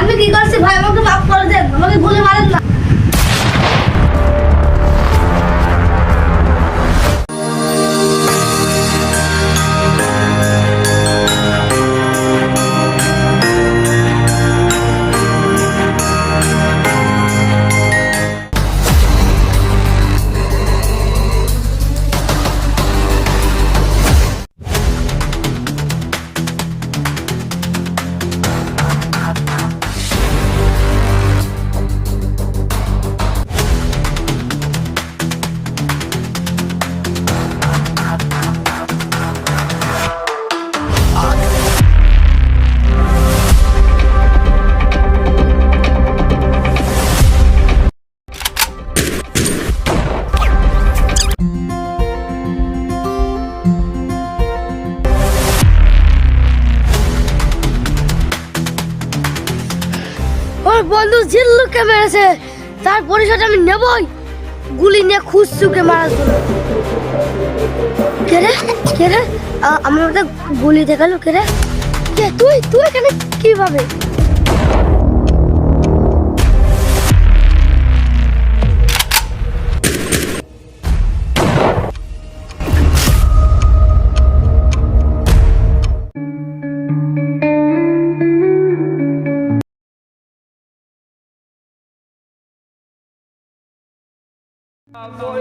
আমি কি করছি ভাই? আমাকে মাফ করে দেন আমাকে ভুলে মারেন না। ওর লোককে মেরেছে, তার পরিচয় আমি নেবই। গুলি নিয়ে খুঁজছুকে মারার জন্য। কে রে? কে রে? আ- আমার গুলি দেখাল কেরে কে, তুই? তুই এখানে কীভাবে? 啊。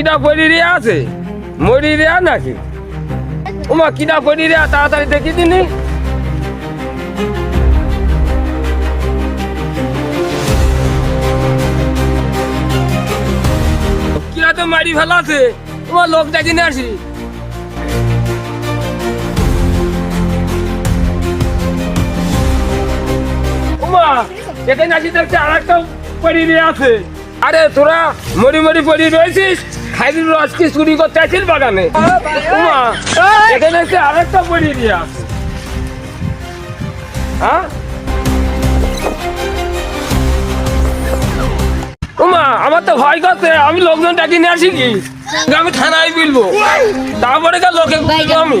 কিনা পড়ি রে আছে? মরি রে নাকি? উমা কিনা পড়ি রে, তাড়াতাড়ি দেখি দিনি। কিরা তো মারি ফেলা আছে? তোমার লোক ডাকি নিয়ে আসি। উমা, এখানে আসি দেখছি আর একটা পড়ি আছে। আরে তোরা মরি মরি পড়ি রয়েছিস? খাইলি রসকি চুরি করতে আসিস বাগানে? আরেকটা পড়ি দিয়া হ্যাঁ? আমার তো ভয় করছে আমি লোকজন ডাকি নিয়ে আসি কি আমি থানায় বিলবো তারপরে লোকে আমি।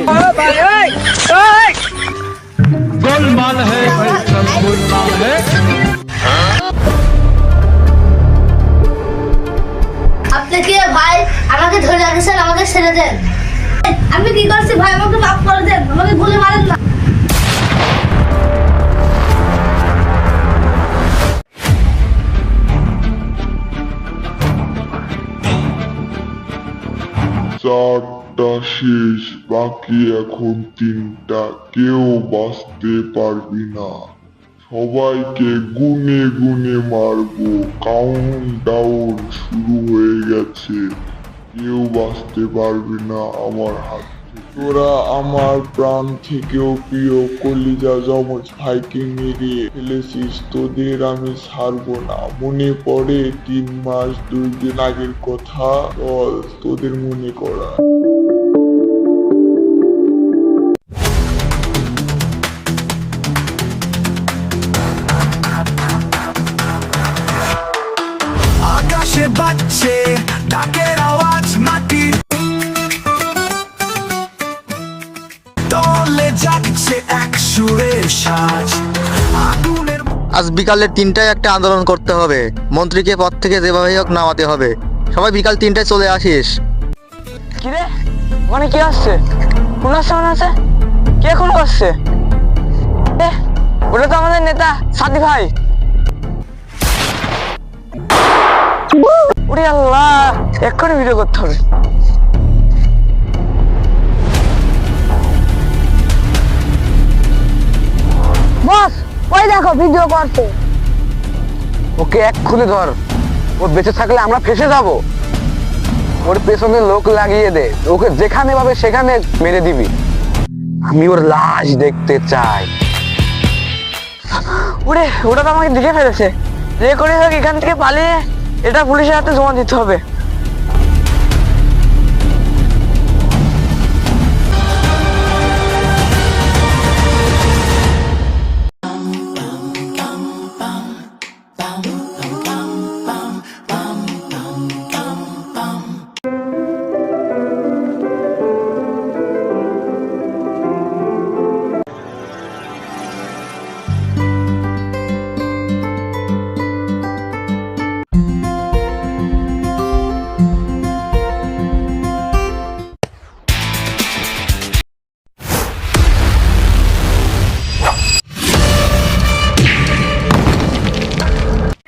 গোলমাল হ্যাঁ? ভাই আমাকে ধরে রাখেছেন আমাকে ছেড়ে দেন। আমি কি করছি ভাই? আমাকে মাফ করে দেন। আমাকে মারেন না। চারটা শেষ, বাকি এখন তিনটা। কেউ বাঁচতে পারবি না। সবাইকে গুনে গুনে মারবো। কাউন্ট ডাউন শুরু হয়ে গেছে। কেউ বাঁচতে পারবে না আমার হাত তোরা আমার প্রাণ থেকেও প্রিয় কলিজা জমজ ভাইকে মেরে ফেলেছিস। তোদের আমি ছাড়বো না। মনে পড়ে তিন মাস দুই দিন আগের কথা? তোদের মনে করা ডাকের আওয়াজ মাটি। তলে জাগছে এক সুরের সাজ আগুনের আজ বিকালে তিনটায় একটা আন্দোলন করতে হবে। মন্ত্রীকে পদ থেকে যেভাবেই হোক নামাতে হবে। সবাই বিকাল তিনটায় চলে আসিস। কিরে? ওখানে কে আসছে? কোন সামনে আছে? কে খুন করছে? ওটা তো আমাদের নেতা সাদি ভাই। ওরে আল্লাহ এক্ষুনি ভিডিও করতে হবে। বস ওই দেখো ভিডিও করছে ওকে এক্ষুনি ধর। ও বেঁচে থাকলে আমরা ফেসে যাব। ওর পেছনে লোক লাগিয়ে দে। ওকে যেখানে পাবে সেখানে মেরে দিবি। আমি ওর লাশ দেখতে চাই। ওরে ওটা তো আমাকে দেখে ফেলেছে। যে করে হোক এখান থেকে পালিয়ে এটা পুলিশের হাতে জমা দিতে হবে।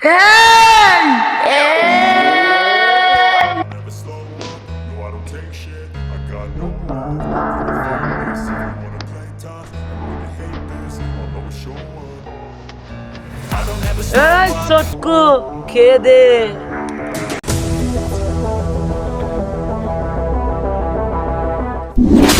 এই চটকু খেয়ে দে আয়া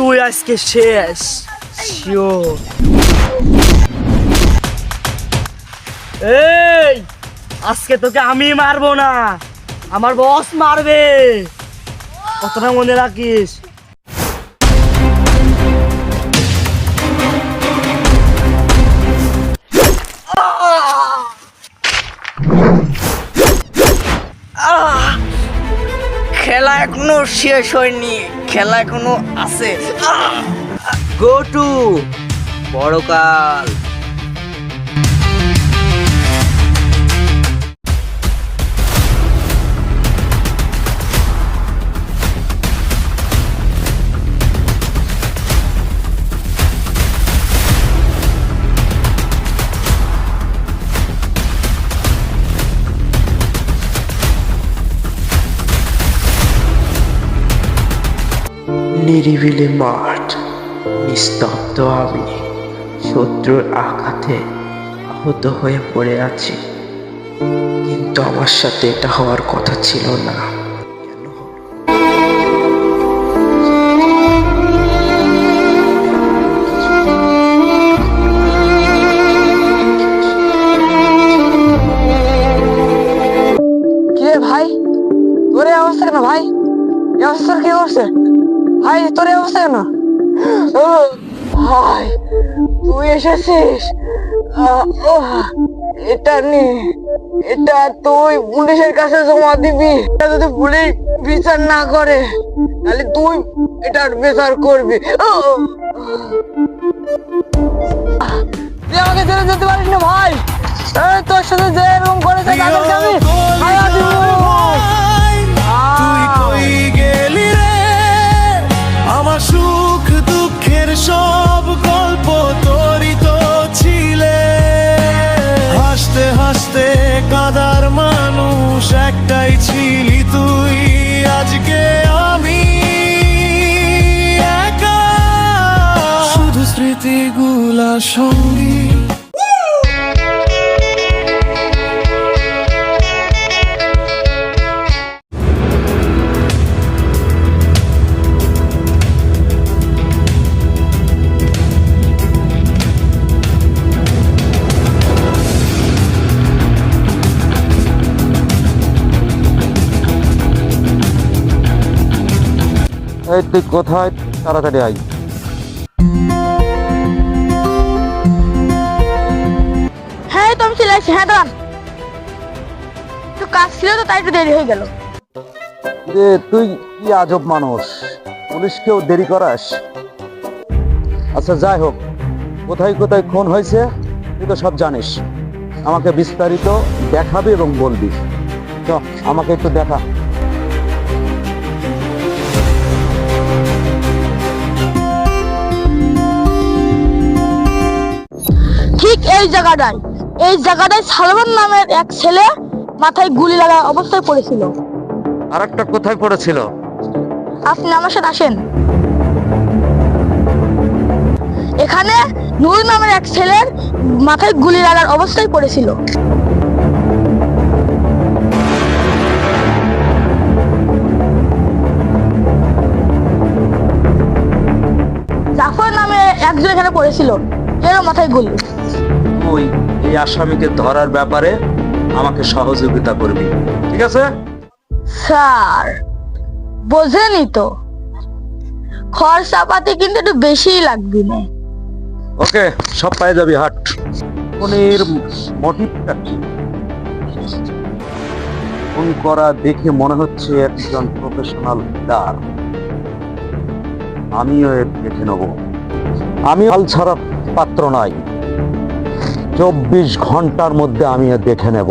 তুই আজকে শেষ। শিওর। এই, আজকে তোকে আমি মারবো না। আমার বস মারবে। কতটা মনে রাখিস। এখনও শেষ হয়নি। খেলা এখনও আছে। গো টু বড়কাল নিরিবিলি মাঠ। নিস্তব্ধ আমি শত্রুর আঘাতে আহত হয়ে পড়ে আছি। কিন্তু আমার সাথে এটা হওয়ার কথা ছিল না। ভাই? তোর অবস্থা কেন ভাই? অবস্থা কি করছে ভাই তোর অবস্থা কেন? ভাই তুই এসেছিস? এটা নে এটা তুই পুলিশের কাছে জমা দিবি। এটা যদি পুলিশ বিচার না করে তাহলে তুই এটার বিচার করবি। তুই আমাকে ছেড়ে যেতে পারিস না ভাই। তোর সাথে যে এরকম করেছে তাদেরকে আমি সব গল্প তোরই তো ছিলে। হাসতে হাসতে কাদার মানুষ একটাই ছিলি তুই, আজকে আমি একা। শুধু স্মৃতিগুলা সঙ্গী এই তুই কোথায়? তাড়াতাড়ি আই হ্যাঁ তো আমি চলে আসছি। হ্যাঁ দাঁড়ান। তো কাজ ছিল তো তাই একটু দেরি হয়ে গেল। যে তুই কি আজব মানুষ। পুলিশকেও দেরি করাস। আচ্ছা যাই হোক। কোথায় কোথায় খুন হয়েছে তুই তো সব জানিস। আমাকে বিস্তারিত দেখাবি এবং বলবি। তো আমাকে একটু দেখা। এই জায়গাটায়। এই জায়গাটায় সালমান নামের এক ছেলে মাথায় গুলি লাগা অবস্থায় পড়েছিল। আর একটা কোথায় পড়েছিল? আপনি আমার সাথে আসেন। এখানে নূর নামের এক ছেলের মাথায় গুলি লাগার অবস্থায় পড়েছিল। জাফর নামে একজন এখানে পড়েছিল। এরও মাথায় গুলি। তুই এই আসামিকে ধরার ব্যাপারে আমাকে সহযোগিতা করবি ঠিক আছে? স্যার বোঝেনি তো। খরচাপাতি কিন্তু একটু বেশিই লাগবে না। ওকে সব পায়ে যাবি হাট। ফোনের মোটিভটা কি? ফোন করা দেখে মনে হচ্ছে একজন প্রফেশনাল প্লেয়ার আমিও এর দেখে নেব। আমি হাল ছাড়া পাত্র নাই। চব্বিশ ঘণ্টার মধ্যে আমি দেখে নেব।